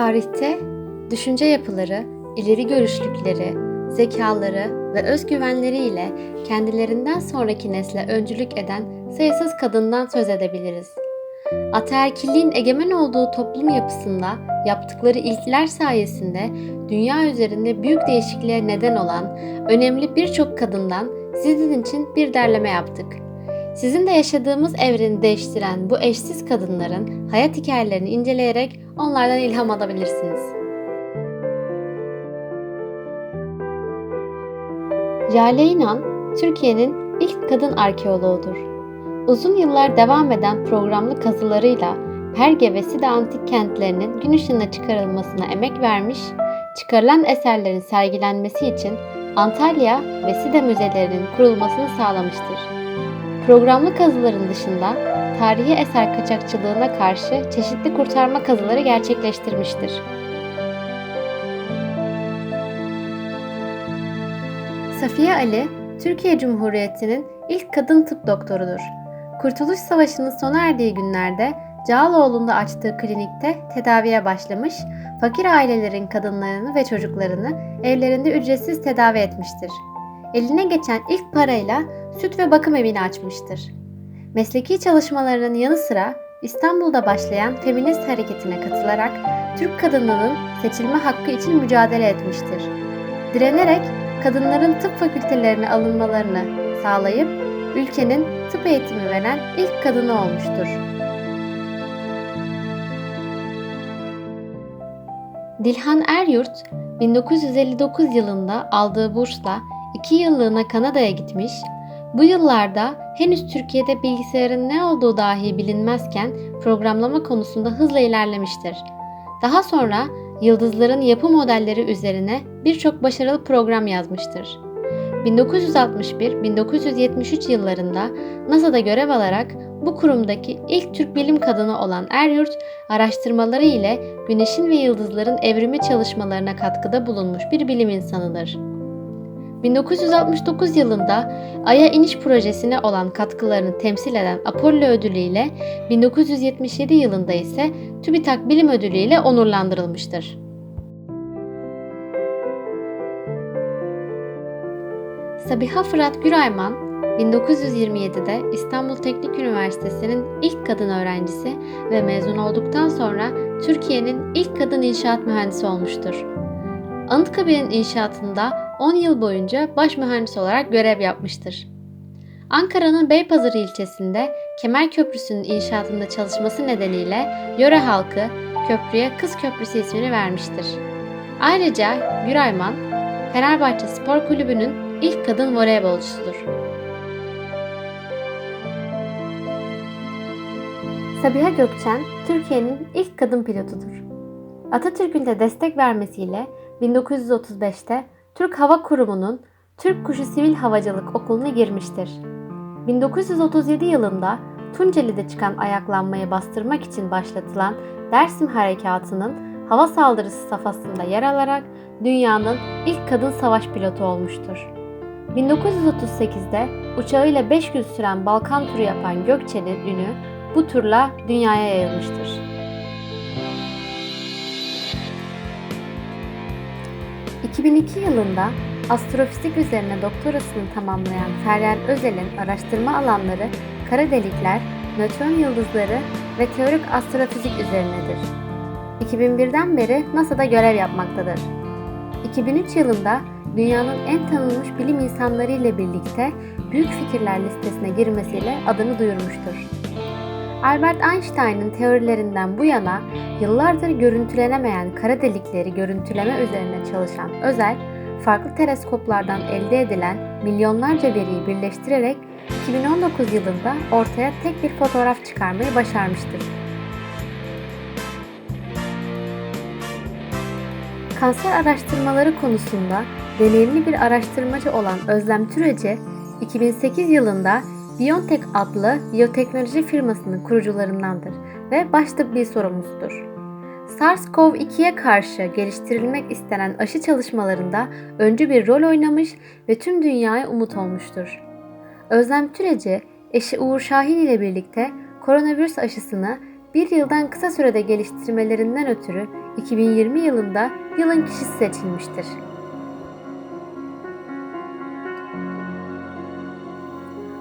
Tarihte düşünce yapıları, ileri görüşlülükleri, zekaları ve özgüvenleriyle kendilerinden sonraki nesle öncülük eden sayısız kadından söz edebiliriz. Ataerkilliğin egemen olduğu toplum yapısında yaptıkları ilkler sayesinde dünya üzerinde büyük değişikliğe neden olan önemli birçok kadından sizin için bir derleme yaptık. Sizin de yaşadığımız evreni değiştiren bu eşsiz kadınların hayat hikayelerini inceleyerek onlardan ilham alabilirsiniz. Jale İnan, Türkiye'nin ilk kadın arkeoloğudur. Uzun yıllar devam eden programlı kazılarıyla Perge ve Side antik kentlerinin gün ışığına çıkarılmasına emek vermiş, çıkarılan eserlerin sergilenmesi için Antalya ve Side müzelerinin kurulmasını sağlamıştır. Programlı kazıların dışında tarihi eser kaçakçılığına karşı çeşitli kurtarma kazıları gerçekleştirmiştir. Safiye Ali, Türkiye Cumhuriyeti'nin ilk kadın tıp doktorudur. Kurtuluş Savaşı'nın sona erdiği günlerde Cağaloğlu'nda açtığı klinikte tedaviye başlamış, fakir ailelerin kadınlarını ve çocuklarını evlerinde ücretsiz tedavi etmiştir. Eline geçen ilk parayla süt ve bakım evini açmıştır. Mesleki çalışmalarının yanı sıra İstanbul'da başlayan feminist hareketine katılarak Türk kadınının seçilme hakkı için mücadele etmiştir. Direnerek kadınların tıp fakültelerine alınmalarını sağlayıp ülkenin tıp eğitimi veren ilk kadını olmuştur. Dilhan Eryurt 1959 yılında aldığı bursla 2 yıllığına Kanada'ya gitmiş, bu yıllarda henüz Türkiye'de bilgisayarın ne olduğu dahi bilinmezken programlama konusunda hızla ilerlemiştir. Daha sonra yıldızların yapı modelleri üzerine birçok başarılı program yazmıştır. 1961-1973 yıllarında NASA'da görev alarak bu kurumdaki ilk Türk bilim kadını olan Eryurt, araştırmaları ile güneşin ve yıldızların evrimi çalışmalarına katkıda bulunmuş bir bilim insanıdır. 1969 yılında Ay'a iniş projesine olan katkılarını temsil eden Apollo ödülü ile 1977 yılında ise TÜBİTAK Bilim Ödülü ile onurlandırılmıştır. Sabiha Fırat Gürayman 1927'de İstanbul Teknik Üniversitesi'nin ilk kadın öğrencisi ve mezun olduktan sonra Türkiye'nin ilk kadın inşaat mühendisi olmuştur. Anıtkabir'in inşaatında 10 yıl boyunca baş mühendis olarak görev yapmıştır. Ankara'nın Beypazarı ilçesinde Kemer Köprüsü'nün inşaatında çalışması nedeniyle yöre halkı köprüye Kız Köprüsü ismini vermiştir. Ayrıca Gürayman, Fenerbahçe Spor Kulübü'nün ilk kadın voleybolcusudur. Sabiha Gökçen, Türkiye'nin ilk kadın pilotudur. Atatürk'ün de destek vermesiyle 1935'te Türk Hava Kurumu'nun Türk Kuşu Sivil Havacılık Okulu'na girmiştir. 1937 yılında Tunceli'de çıkan ayaklanmayı bastırmak için başlatılan Dersim Harekatı'nın hava saldırısı safhasında yer alarak dünyanın ilk kadın savaş pilotu olmuştur. 1938'de uçağıyla 5 gün süren Balkan turu yapan Gökçe'nin ünü bu turla dünyaya yayılmıştır. 2002 yılında astrofizik üzerine doktorasını tamamlayan Feryal Özel'in araştırma alanları kara delikler, nötron yıldızları ve teorik astrofizik üzerinedir. 2001'den beri NASA'da görev yapmaktadır. 2003 yılında dünyanın en tanınmış bilim insanları ile birlikte Büyük Fikirler listesine girmesiyle adını duyurmuştur. Albert Einstein'ın teorilerinden bu yana yıllardır görüntülenemeyen kara delikleri görüntüleme üzerine çalışan Özel, farklı teleskoplardan elde edilen milyonlarca veriyi birleştirerek 2019 yılında ortaya tek bir fotoğraf çıkarmayı başarmıştır. Kanser araştırmaları konusunda deneyimli bir araştırmacı olan Özlem Türeci, 2008 yılında BioNTech adlı biyoteknoloji firmasının kurucularındandır ve baş tıbbi sorumlusudur. SARS-CoV-2'ye karşı geliştirilmek istenen aşı çalışmalarında öncü bir rol oynamış ve tüm dünyaya umut olmuştur. Özlem Türeci, eşi Uğur Şahin ile birlikte koronavirüs aşısını bir yıldan kısa sürede geliştirmelerinden ötürü 2020 yılında yılın kişisi seçilmiştir.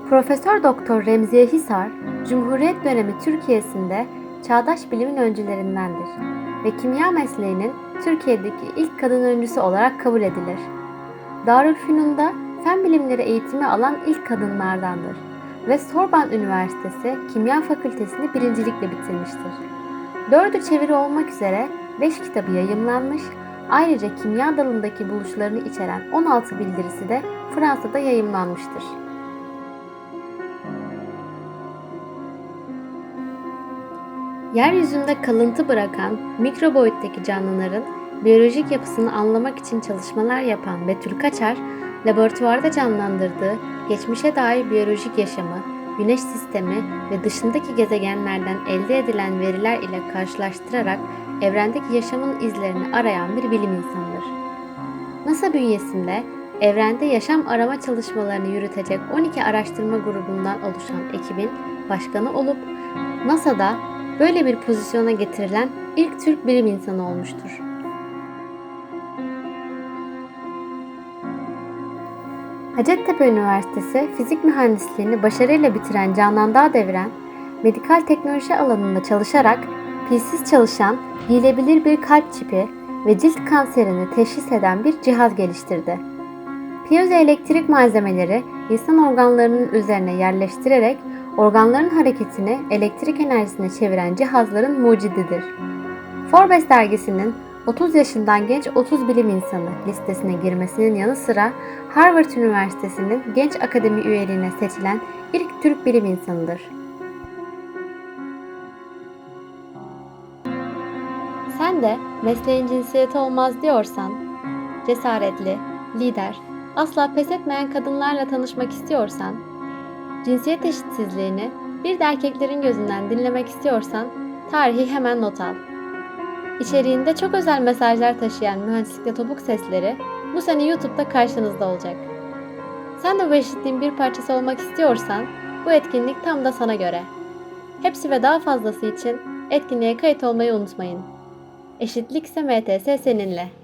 Profesör Doktor Remziye Hisar, Cumhuriyet dönemi Türkiye'sinde çağdaş bilimin öncülerindendir ve kimya mesleğinin Türkiye'deki ilk kadın öncüsü olarak kabul edilir. Darülfünun'da fen bilimleri eğitimi alan ilk kadınlardandır ve Sorbonne Üniversitesi Kimya Fakültesini birincilikle bitirmiştir. Dördü çeviri olmak üzere 5 kitabı yayımlanmış, ayrıca kimya dalındaki buluşlarını içeren 16 bildirisi de Fransa'da yayımlanmıştır. Yeryüzünde kalıntı bırakan mikro boyuttaki canlıların biyolojik yapısını anlamak için çalışmalar yapan Betül Kaçar, laboratuvarda canlandırdığı geçmişe dair biyolojik yaşamı, güneş sistemi ve dışındaki gezegenlerden elde edilen veriler ile karşılaştırarak evrendeki yaşamın izlerini arayan bir bilim insanıdır. NASA bünyesinde evrende yaşam arama çalışmalarını yürütecek 12 araştırma grubundan oluşan ekibin başkanı olup NASA'da böyle bir pozisyona getirilen ilk Türk bilim insanı olmuştur. Hacettepe Üniversitesi Fizik Mühendisliğini başarıyla bitiren Canan Dağdeviren, medikal teknoloji alanında çalışarak pilsiz çalışan giyilebilir bir kalp çipi ve cilt kanserini teşhis eden bir cihaz geliştirdi. Piyozoelektrik malzemeleri insan organlarının üzerine yerleştirerek organların hareketini elektrik enerjisine çeviren cihazların mucididir. Forbes dergisinin 30 yaşından genç 30 bilim insanı listesine girmesinin yanı sıra Harvard Üniversitesi'nin genç akademi üyeliğine seçilen ilk Türk bilim insanıdır. Sen de mesleğin cinsiyeti olmaz diyorsan, cesaretli, lider, asla pes etmeyen kadınlarla tanışmak istiyorsan, cinsiyet eşitsizliğini bir de erkeklerin gözünden dinlemek istiyorsan, tarihi hemen not al. İçeriğinde çok özel mesajlar taşıyan mühendislikte topuk sesleri bu sene YouTube'da karşınızda olacak. Sen de bu eşitliğin bir parçası olmak istiyorsan bu etkinlik tam da sana göre. Hepsi ve daha fazlası için etkinliğe kayıt olmayı unutmayın. Eşitlikse MTS seninle.